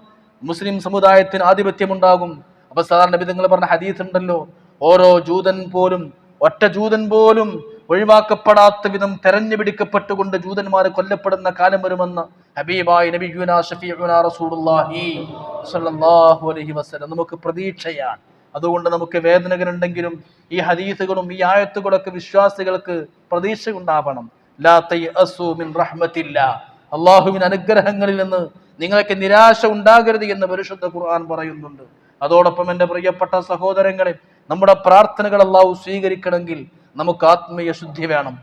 മുസ്ലിം സമുദായത്തിന് ആധിപത്യമുണ്ടാകും. അപ്പൊ സാധാരണ വിധങ്ങൾ പറഞ്ഞ ഹദീസ് ഉണ്ടല്ലോ ഓരോ ജൂതൻ പോലും ഒറ്റ ജൂതൻ പോലും ഒഴിവാക്കപ്പെടാത്ത വിധം തെരഞ്ഞു പിടിക്കപ്പെട്ടുകൊണ്ട് ജൂതന്മാർ കൊല്ലപ്പെടുന്ന കാലം വരുമെന്ന് റസൂലുള്ളാഹി സ്വല്ലല്ലാഹു അലൈഹി വസല്ലം. നമുക്ക് പ്രതീക്ഷയാണ്. അതുകൊണ്ട് നമുക്ക് വേദനകളുണ്ടെങ്കിലും ഈ ഹദീസുകളും ഈ ആയത്തുകളൊക്കെ വിശ്വാസികൾക്ക് പ്രതീക്ഷ ഉണ്ടാവണം ലാ മിൻ അള്ളാഹുവിൻ അനുഗ്രഹങ്ങളിൽ നിന്ന് നിങ്ങൾക്ക് നിരാശ ഉണ്ടാകരുത് എന്ന് പരിശുദ്ധ ഖുർആൻ പറയുന്നുണ്ട്. അതോടൊപ്പം എന്റെ പ്രിയപ്പെട്ട സഹോദരങ്ങളെ നമ്മുടെ പ്രാർത്ഥനകൾ അള്ളാഹു സ്വീകരിക്കണമെങ്കിൽ നമുക്ക് ആത്മീയ ശുദ്ധി വേണം.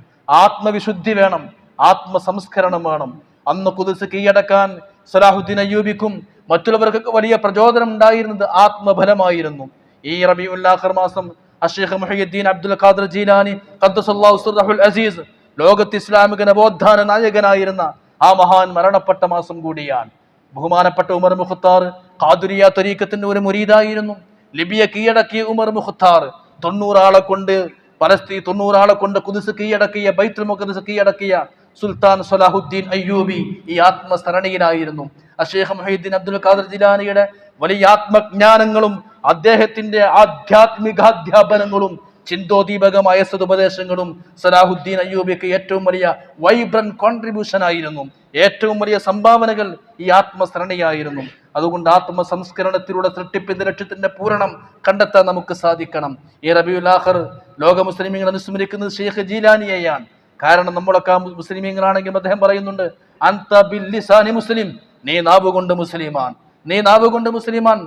ആത്മവിശുദ്ധി വേണം. ആത്മസംസ്കരണം വേണം. അന്ന് കുതിസ് കീഴടക്കാൻ സലാഹുദ്ദീൻ അയ്യൂബിക്കും മറ്റുള്ളവർക്കൊക്കെ വലിയ പ്രചോദനം ഉണ്ടായിരുന്നത് ആത്മഫലമായിരുന്നു ഈ റബിഉല്ലാഖർ മാസം അഷേഖ് മുഹയ്യുദ്ദീൻ അബ്ദുൽ ഖാദർ ജീലാനി ഖദ്ദസല്ലാഹു സിർറഹുൽ അസീസ് ലോകത്ത് ഇസ്ലാമിക നവോത്ഥാന നായകനായിരുന്ന ആ മഹാൻ മരണപ്പെട്ട മാസം കൂടിയാണ്. ബഹുമാനപ്പെട്ട ഉമർ മുഖത്താർ കാതുരിയ തരീക്കത്തിന്റെ ഒരു മുരീദായിരുന്നു. ലിബിയ കീഴടക്കിയ ഉമർ മുഖത്താർ തൊണ്ണൂറാളെ കൊണ്ട് പലസ്തീൻ തൊണ്ണൂറാളെ കൊണ്ട് കുതിസ് കീഴടക്കിയ ബൈത്തുൽ മുഖദിസ് കീഴടക്കിയ സുൽത്താൻ സലാഹുദ്ദീൻ അയ്യൂബി ഈ ആത്മസ്മരണീയനായിരുന്നു. അഷേഖ് മുഹീദ്ദീൻ അബ്ദുൽ ഖാദർ ജിലാനിയുടെ വലിയ ആത്മജ്ഞാനങ്ങളും അദ്ദേഹത്തിന്റെ ആധ്യാത്മികാധ്യാപനങ്ങളും ചിന്തോദീപകമായ സതുപദേശങ്ങളും സലാഹുദ്ദീൻ അയ്യൂബിക്ക് ഏറ്റവും വലിയ വൈബ്രന്റ് കോൺട്രിബ്യൂഷൻ ആയിരുന്നു. ഏറ്റവും വലിയ സംഭാവനകൾ ഈ ആത്മസ്മരണിയായിരുന്നു. അതുകൊണ്ട് ആത്മ സംസ്കരണത്തിലൂടെ സൃഷ്ടിപ്പിന്റെ ലക്ഷ്യത്തിന്റെ പൂരണം കണ്ടെത്താൻ നമുക്ക് സാധിക്കണം. ഈ റബിയുലാഹർ ലോക മുസ്ലിമീങ്ങൾ അനുസ്മരിക്കുന്നത് ഷെയ്ഖ് ജീലാനിയെയാണ്. കാരണം നമ്മളൊക്കെ മുസ്ലിമീങ്ങളാണെങ്കിൽ അദ്ദേഹം പറയുന്നുണ്ട് അന്ത ബില്ലിസാനി മുസ്ലിം നീ നാവ് കൊണ്ട് മുസ്ലിമാൻ. നീ നാവ് കൊണ്ട് മുസ്ലിമാൻ.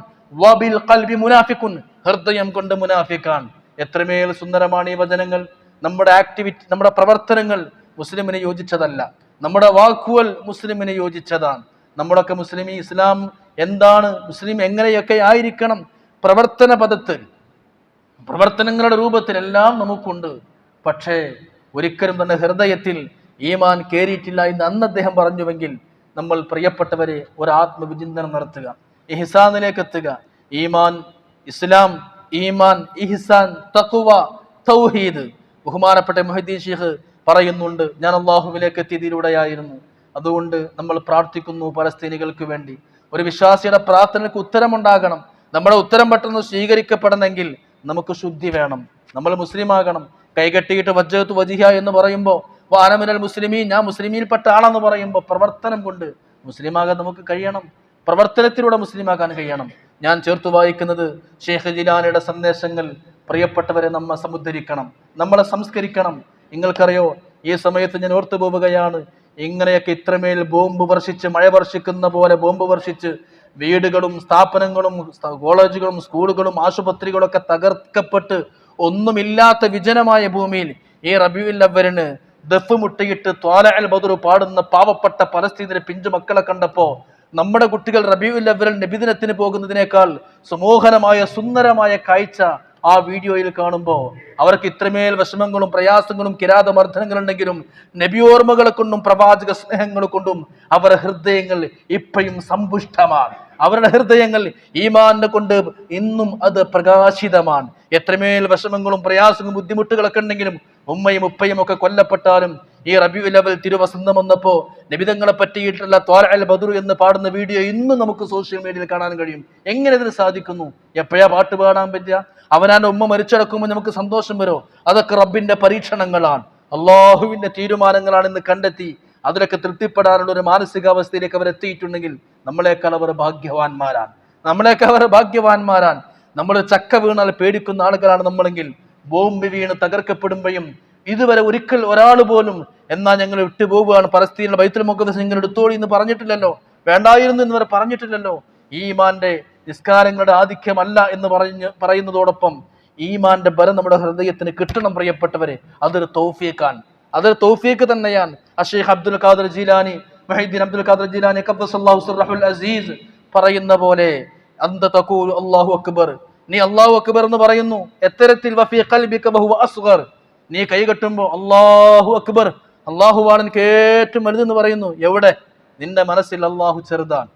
വബിൽ ഖൽബി മുനാഫിക്കുൻ ഹൃദയം കൊണ്ട് മുനാഫിക്കാൻ എത്രമേൽ സുന്ദരമാണ് ഈ വചനങ്ങൾ. നമ്മുടെ ആക്ടിവിറ്റി നമ്മുടെ പ്രവർത്തനങ്ങൾ മുസ്ലിമിന് യോജിച്ചതല്ല. നമ്മുടെ വാക്കുകൾ മുസ്ലിമിന് യോജിച്ചതാണ്. നമ്മുടെയൊക്കെ മുസ്ലിം ഇസ്ലാം എന്താണ്? മുസ്ലിം എങ്ങനെയൊക്കെ ആയിരിക്കണം? പ്രവർത്തന പദത്തിൽ. പ്രവർത്തനങ്ങളുടെ രൂപത്തിലെല്ലാം നമുക്കുണ്ട്. പക്ഷേ ഒരിക്കലും തന്നെ ഹൃദയത്തിൽ ഈമാൻ കയറിയിട്ടില്ല എന്ന് അന്ന് അദ്ദേഹം പറഞ്ഞുവെങ്കിൽ നമ്മൾ പ്രിയപ്പെട്ടവരെ ഒരു ആത്മവിചിന്തനം നടത്തുക. ഇഹിസാനിലേക്ക് എത്തുക. ഈമാൻ ഇസ്ലാം ഈമാൻ ഇഹിസാൻ തഖ്വ തൗഹീദ്. ബഹുമാനപ്പെട്ട മുഹദ്ദീൻ ഷീഖ് പറയുന്നുണ്ട്. ഞാൻ അള്ളാഹുവിലേക്ക് എത്തിയതിലൂടെയായിരുന്നു. അതുകൊണ്ട് നമ്മൾ പ്രാർത്ഥിക്കുന്നു പലസ്തീനികൾക്ക് വേണ്ടി. ഒരു വിശ്വാസിയുടെ പ്രാർത്ഥനയ്ക്ക് ഉത്തരമുണ്ടാകണം. നമ്മുടെ ഉത്തരം പെട്ടെന്ന് സ്വീകരിക്കപ്പെടണമെങ്കിൽ നമുക്ക് ശുദ്ധി വേണം. നമ്മൾ മുസ്ലിം ആകണം കൈകെട്ടിയിട്ട് വജ്ജത്ത് വജിഹ എന്ന് പറയുമ്പോൾ വാനമിനൽ മുസ്ലിമീൻ ഞാൻ മുസ്ലിമീൽപ്പെട്ട ആളെന്ന് പറയുമ്പോൾ പ്രവർത്തനം കൊണ്ട് മുസ്ലിമാകാൻ നമുക്ക് കഴിയണം. പ്രവർത്തനത്തിലൂടെ മുസ്ലിമാകാൻ കഴിയണം. ഞാൻ ചേർത്ത് വായിക്കുന്നത് ഷെയ്ഖ് ജിലാനിയുടെ സന്ദേശങ്ങൾ പ്രിയപ്പെട്ടവരെ നമ്മെ സമുദ്ധരിക്കണം. നമ്മളെ സംസ്കരിക്കണം. നിങ്ങൾക്കറിയോ ഈ സമയത്ത് ഞാൻ ഓർത്തു പോവുകയാണ്. ഇങ്ങനെയൊക്കെ ഇത്രമേൽ ബോംബ് വർഷിച്ച് മഴ വർഷിക്കുന്ന പോലെ ബോംബ് വർഷിച്ച് വീടുകളും സ്ഥാപനങ്ങളും കോളേജുകളും സ്കൂളുകളും ആശുപത്രികളൊക്കെ തകർക്കപ്പെട്ട് ഒന്നുമില്ലാത്ത വിജനമായ ഭൂമിയിൽ ഈ റബിയുൽ അവരിന് ദഫ് മുട്ടയിട്ട് ത്വാല അൽ ബദർ പാടുന്ന പാവപ്പെട്ട പലസ്തീനിലെ പിഞ്ചു മക്കളെ കണ്ടപ്പോ നമ്മുടെ കുട്ടികൾ റബിയുൽ അവരൽ നബിദിനത്തിന് പോകുന്നതിനേക്കാൾ സുമോഹനമായ സുന്ദരമായ കാഴ്ച ആ വീഡിയോയിൽ കാണുമ്പോൾ അവർക്ക് ഇത്രമേൽ വിഷമങ്ങളും പ്രയാസങ്ങളും കിരാതമർദ്ദനങ്ങളുണ്ടെങ്കിലും നബിയോർമ്മകളെ കൊണ്ടും പ്രവാചക സ്നേഹങ്ങൾ കൊണ്ടും അവരുടെ ഹൃദയങ്ങൾ ഇപ്പോഴും സമ്പുഷ്ടമാണ്. അവരുടെ ഹൃദയങ്ങൾ ഈമാനെ കൊണ്ട് ഇന്നും അത് പ്രകാശിതമാണ്. എത്രമേൽ വിഷമങ്ങളും പ്രയാസങ്ങളും ബുദ്ധിമുട്ടുകളൊക്കെ ഉണ്ടെങ്കിലും ഉമ്മയും ഉപ്പയും ഒക്കെ കൊല്ലപ്പെട്ടാലും ഈ റബിയു ലെവൽ തിരുവസന്തം വന്നപ്പോ നബിതങ്ങളെ പറ്റിയിട്ടുള്ള ത്വാല അൽ ബദുർ എന്ന് പാടുന്ന വീഡിയോ ഇന്നും നമുക്ക് സോഷ്യൽ മീഡിയയിൽ കാണാൻ കഴിയും. എങ്ങനെ ഇതിന് സാധിക്കുന്നു? എപ്പോഴാ പാട്ട് പാടാൻ പറ്റുക? അവനാന്റെ ഉമ്മ മരിച്ചടക്കുമ്പോൾ നമുക്ക് സന്തോഷം വരോ? അതൊക്കെ റബ്ബിന്റെ പരീക്ഷണങ്ങളാണ്. അള്ളാഹുവിന്റെ തീരുമാനങ്ങളാണ് ഇന്ന് കണ്ടെത്തി. അതിലൊക്കെ തൃപ്തിപ്പെടാനുള്ള ഒരു മാനസികാവസ്ഥയിലേക്ക് അവർ എത്തിയിട്ടുണ്ടെങ്കിൽ നമ്മളെക്കാൾ അവർ ഭാഗ്യവാന്മാരാണ്. നമ്മളെക്കാൾ അവർ ഭാഗ്യവാന്മാരാണ്. നമ്മൾ ചക്ക വീണാൽ പേടിക്കുന്ന ആളുകളാണ് നമ്മളെങ്കിൽ ബോംബ് വീണ് തകർക്കപ്പെടുമ്പോഴും ഇതുവരെ ഒരിക്കൽ ഒരാൾ പോലും എന്നാ ഞങ്ങൾ വിട്ടുപോവുകയാണ് പലസ്തീനിലെ ബൈത്തുൽ മുഖദ്സ് നിങ്ങൾ എടുത്തോളി എന്ന് പറഞ്ഞിട്ടില്ലല്ലോ. വേണ്ടായിരുന്നു എന്ന് വരെ പറഞ്ഞിട്ടില്ലല്ലോ. ഈമാന്റെ നിസ്കാരങ്ങളുടെ ആധിക്യമല്ല എന്ന് പറഞ്ഞ് പറയുന്നതോടൊപ്പം ഈമാന്റെ ബലം നമ്മുടെ ഹൃദയത്തിന് കിട്ടണം പ്രിയപ്പെട്ടവരെ. അതൊരു തൗഫീഖാണ്. അതൊരു തൗഫീഖ് തന്നെയാണ്. അഷേഖ് അബ്ദുൽ ഖാദർ ജീലാനി മഹീദ്ദീൻ അബ്ദുൽ ഖാദർ ജീലാനി അസീസ് പറയുന്ന പോലെ അന്ത തഖൂലു അല്ലാഹു അക്ബർ നീ അള്ളാഹു അക്ബർ എന്ന് പറയുന്നു. എത്തരത്തിൽ നീ കൈ കെട്ടുമ്പോൾ അല്ലാഹു അക്ബർ. അള്ളാഹുവാണ് എനിക്ക് ഏറ്റവും വലുതെന്ന് പറയുന്നു. എവിടെ? നിന്റെ മനസ്സിൽ അള്ളാഹു ചെറുതാൻ.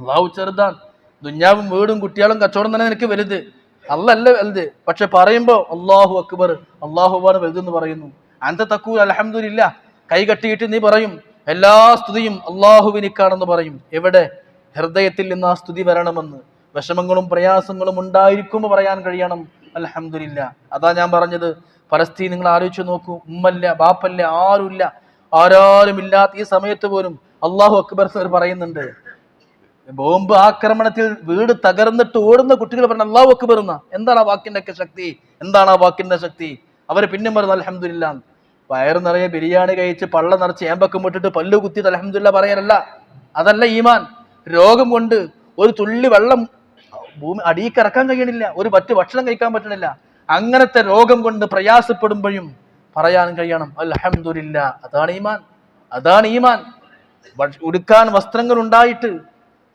അള്ളാഹു ചെറുതാൻ. ദുഞ്ഞാവും വീടും കുട്ടികളും കച്ചവടം തന്നെ നിനക്ക് വലുത്. അല്ലല്ല വലുത്. പക്ഷെ പറയുമ്പോൾ അള്ളാഹു അക്ബർ അള്ളാഹുവാണ് വലുതെന്ന് പറയുന്നു. അന്ത തക്കൂർ അലഹമില്ല കൈ കെട്ടിയിട്ട് നീ പറയും. എല്ലാ സ്തുതിയും അള്ളാഹുവിനിക്കാണെന്ന് പറയും. എവിടെ? ഹൃദയത്തിൽ നിന്ന് ആ സ്തുതി വരണമെന്ന്. വിഷമങ്ങളും പ്രയാസങ്ങളും ഉണ്ടായിരിക്കുമ്പോൾ പറയാൻ കഴിയണം. അലഹമില്ല അതാ ഞാൻ പറഞ്ഞത്. ഫലസ്തീൻ നിങ്ങൾ ആലോചിച്ച് നോക്കൂ. ഉമ്മല്ല ബാപ്പല്ല ആരുമില്ല. ആരാരും ഇല്ലാത്ത ഈ സമയത്ത് പോലും അള്ളാഹു അക്ബർ സർ പറയുന്നുണ്ട്. ബോംബ് ആക്രമണത്തിൽ വീട് തകർന്നിട്ട് ഓടുന്ന കുട്ടികൾ പറഞ്ഞ അള്ളാഹു അക്ബർ എന്ന. എന്താണ് ആ വാക്കിന്റെ ഒക്കെ ശക്തി? എന്താണ് ആ വാക്കിന്റെ ശക്തി? അവർ പിന്നെ പറഞ്ഞു അലഹമില്ല വയറ് നിറയെ ബിരിയാണി കഴിച്ച് പള്ള നിറച്ച് ഏമ്പക്കം വിട്ടിട്ട് പല്ലു കുത്തി അലഹമില്ല പറയാനല്ല. അതല്ല ഈമാൻ. രോഗം കൊണ്ട് ഒരു തുള്ളി വെള്ളം ഭൂമി അടിയിൽ കിടക്കാൻ കഴിയണില്ല. ഒരു പറ്റ് ഭക്ഷണം കഴിക്കാൻ പറ്റണില്ല. അങ്ങനത്തെ രോഗം കൊണ്ട് പ്രയാസപ്പെടുമ്പോഴും പറയാൻ കഴിയണം. അലഹമില്ല അതാണ് ഈമാൻ. അതാണ് ഈമാൻ. ഉടുക്കാൻ വസ്ത്രങ്ങൾ ഉണ്ടായിട്ട്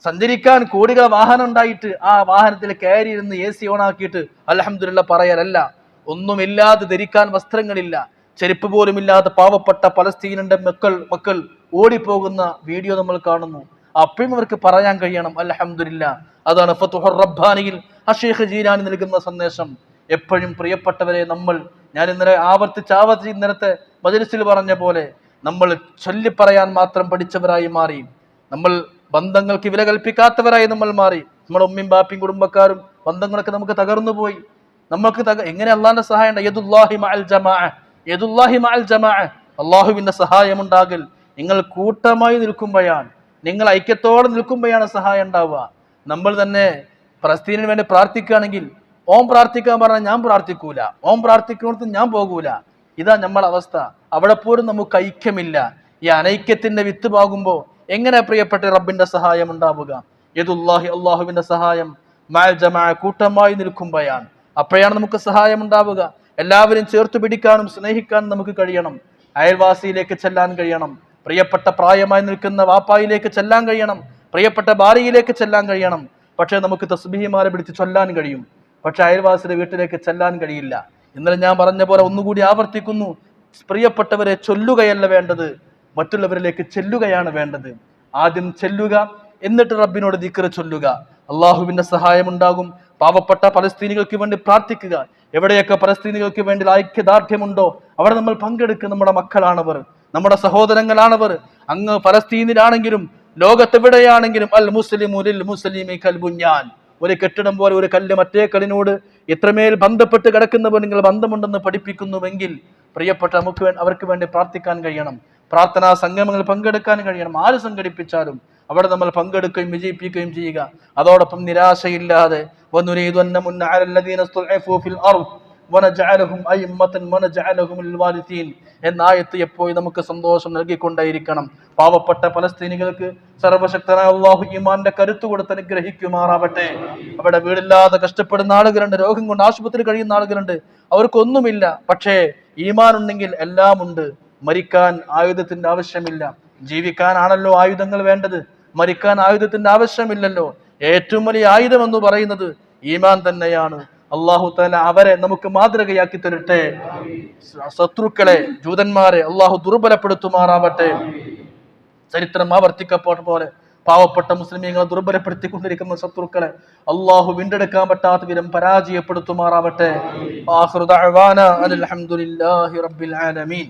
സഞ്ചരിക്കാൻ കോടികൾ വാഹനം ഉണ്ടായിട്ട് ആ വാഹനത്തിൽ കയറി ഇരുന്ന് എ സി ഓണാക്കിയിട്ട് അലഹമില്ല പറയലല്ല. ഒന്നുമില്ലാതെ ധരിക്കാൻ വസ്ത്രങ്ങളില്ല. ചെരുപ്പ് പോലും ഇല്ലാതെ പാവപ്പെട്ട പലസ്തീനിന്റെ മക്കൾ മക്കൾ ഓടിപ്പോകുന്ന വീഡിയോ നമ്മൾ കാണുന്നു. അപ്പോഴും അവർക്ക് പറയാൻ കഴിയണം. അലഹമില്ല അതാണ് ഫത്തുഹർ റബ്ബാനിയിൽ അഷേഖ് ജീരാനി നൽകുന്ന സന്ദേശം. എപ്പോഴും പ്രിയപ്പെട്ടവരെ നമ്മൾ ഞാൻ ഇന്നലെ ആവർത്തിച്ച് ആവർത്തിച്ച് ഇന്നലത്തെ മജലിസിൽ പറഞ്ഞ പോലെ നമ്മൾ ചൊല്ലി പറയാൻ മാത്രം പഠിച്ചവരായി മാറി. നമ്മൾ ബന്ധങ്ങൾക്ക് വില കൽപ്പിക്കാത്തവരായി നമ്മൾ മാറി. നമ്മൾ ഉമ്മയും ബാപ്പയും കുടുംബക്കാരും ബന്ധങ്ങളൊക്കെ നമുക്ക് തകർന്നു പോയി. നമുക്ക് തക എങ്ങനെ അള്ളാന്റെ സഹായം ഉണ്ട്? യദുല്ലാഹി മഅൽ ജമാഅ. യദുല്ലാഹി മഅൽ ജമാഅ. അള്ളാഹുവിന്റെ സഹായം ഉണ്ടാകൽ നിങ്ങൾ കൂട്ടമായി നിൽക്കുമ്പോഴാണ് നിങ്ങൾ ഐക്യത്തോടെ നിൽക്കുമ്പോഴാണ് സഹായം ഉണ്ടാവുക. നമ്മൾ തന്നെ ഫലസ്തീനിന് വേണ്ടി പ്രാർത്ഥിക്കുകയാണെങ്കിൽ ഓം പ്രാർത്ഥിക്കാൻ പറഞ്ഞാൽ ഞാൻ പ്രാർത്ഥിക്കൂല. ഓം പ്രാർത്ഥിക്കുന്നിടത്ത് ഞാൻ പോകൂല. ഇതാ നമ്മളെ അവസ്ഥ. അവിടെ പോലും നമുക്ക് ഐക്യമില്ല. ഈ അനൈക്യത്തിന്റെ വിത്ത് പാകുമ്പോൾ എങ്ങനെ പ്രിയപ്പെട്ട റബ്ബിന്റെ സഹായം ഉണ്ടാവുക? ഏതുല്ലാഹി അള്ളാഹുവിന്റെ സഹായം മാൽ ജമാ കൂട്ടമായി നിൽക്കുമ്പോഴാണ്. അപ്പോഴാണ് നമുക്ക് സഹായം ഉണ്ടാവുക. എല്ലാവരും ചേർത്ത് പിടിക്കാനും സ്നേഹിക്കാനും നമുക്ക് കഴിയണം. അയൽവാസിയിലേക്ക് ചെല്ലാൻ കഴിയണം. പ്രിയപ്പെട്ട പ്രായമായി നിൽക്കുന്ന വാപ്പായിലേക്ക് ചെല്ലാൻ കഴിയണം. പ്രിയപ്പെട്ട ഭാര്യയിലേക്ക് ചെല്ലാൻ കഴിയണം. പക്ഷേ നമുക്ക് തസ്ബീഹിമാരെ പിടിച്ച് ചൊല്ലാൻ കഴിയും. പക്ഷേ അയൽവാസിയുടെ വീട്ടിലേക്ക് ചെല്ലാൻ കഴിയില്ല. ഇന്നലെ ഞാൻ പറഞ്ഞ പോലെ ഒന്നുകൂടി ആവർത്തിക്കുന്നു. പ്രിയപ്പെട്ടവരെ ചൊല്ലുകയല്ല വേണ്ടത്. മറ്റുള്ളവരിലേക്ക് ചെല്ലുകയാണ് വേണ്ടത്. ആദ്യം ചെല്ലുക എന്നിട്ട് റബ്ബിനോട് ദിക്കറ് ചൊല്ലുക. അള്ളാഹുവിന്റെ സഹായം ഉണ്ടാകും പാവപ്പെട്ട പലസ്തീനികൾക്ക് വേണ്ടി പ്രാർത്ഥിക്കുക. എവിടെയൊക്കെ പലസ്തീനികൾക്ക് വേണ്ടി ഐക്യദാർഢ്യമുണ്ടോ അവിടെ നമ്മൾ പങ്കെടുക്കുക നമ്മുടെ മക്കളാണവർ നമ്മുടെ സഹോദരങ്ങളാണവർ. അങ്ങ് ഫലസ്തീനിലാണെങ്കിലും ലോകത്തെവിടെയാണെങ്കിലും അൽ മുസ്ലിമു ലിൽ മുസ്ലിമി കൽബുഞ്ഞാൻ. ഒരു കെട്ടിടം പോലെ ഒരു കല്ല് മറ്റേ കല്ലിനോട് എത്രമേൽ ബന്ധപ്പെട്ട് കിടക്കുന്നവർ നിങ്ങൾ ബന്ധമുണ്ടെന്ന് പഠിപ്പിക്കുന്നുവെങ്കിൽ പ്രിയപ്പെട്ട നമുക്ക് അവർക്ക് വേണ്ടി പ്രാർത്ഥിക്കാൻ കഴിയണം. പ്രാർത്ഥനാ സംഗമങ്ങൾ പങ്കെടുക്കാൻ കഴിയണം. ആര് സംഘടിപ്പിച്ചാലും അവിടെ നമ്മൾ പങ്കെടുക്കുകയും വിജയിപ്പിക്കുകയും ചെയ്യുക. അതോടൊപ്പം നിരാശയില്ലാതെ എന്ന ആയത്ത് എപ്പോഴും നമുക്ക് സന്തോഷം നൽകിക്കൊണ്ടായിരിക്കണം. പാവപ്പെട്ട പലസ്തീനികൾക്ക് സർവശക്തനായ അള്ളാഹു ഈമാന്റെ കരുത്ത് കൊടുത്ത് അനുഗ്രഹിക്കുമാറാവട്ടെ. അവിടെ വീടില്ലാതെ കഷ്ടപ്പെടുന്ന ആളുകളുണ്ട് രോഗം കൊണ്ട് ആശുപത്രി കഴിയുന്ന ആളുകളുണ്ട്. അവർക്കൊന്നുമില്ല. പക്ഷേ ഈമാൻ ഉണ്ടെങ്കിൽ എല്ലാം ഉണ്ട്. മരിക്കാൻ ആയുധത്തിന്റെ ആവശ്യമില്ല. ജീവിക്കാനാണല്ലോ ആയുധങ്ങൾ വേണ്ടത്. മരിക്കാൻ ആയുധത്തിന്റെ ആവശ്യമില്ലല്ലോ. ഏറ്റവും വലിയ ആയുധം എന്ന് പറയുന്നത് ഈമാൻ തന്നെയാണ്. അള്ളാഹു താല അവരെ നമുക്ക് മാതൃകയാക്കി തരട്ടെ. ശത്രുക്കളെ ജൂതന്മാരെ അള്ളാഹു ദുർബലപ്പെടുത്തുമാറാവട്ടെ. ചരിത്രം ആവർത്തിക്കപ്പെട്ട പോലെ പാവപ്പെട്ട മുസ്ലിമീങ്ങളെ ദുർബലപ്പെടുത്തിക്കൊണ്ടിരിക്കുന്ന ശത്രുക്കളെ അള്ളാഹു വീണ്ടെടുക്കാൻ പറ്റാത്ത വിധം പരാജയപ്പെടുത്തുമാറാവട്ടെ. റബ്ബിൽ ആലമീൻ.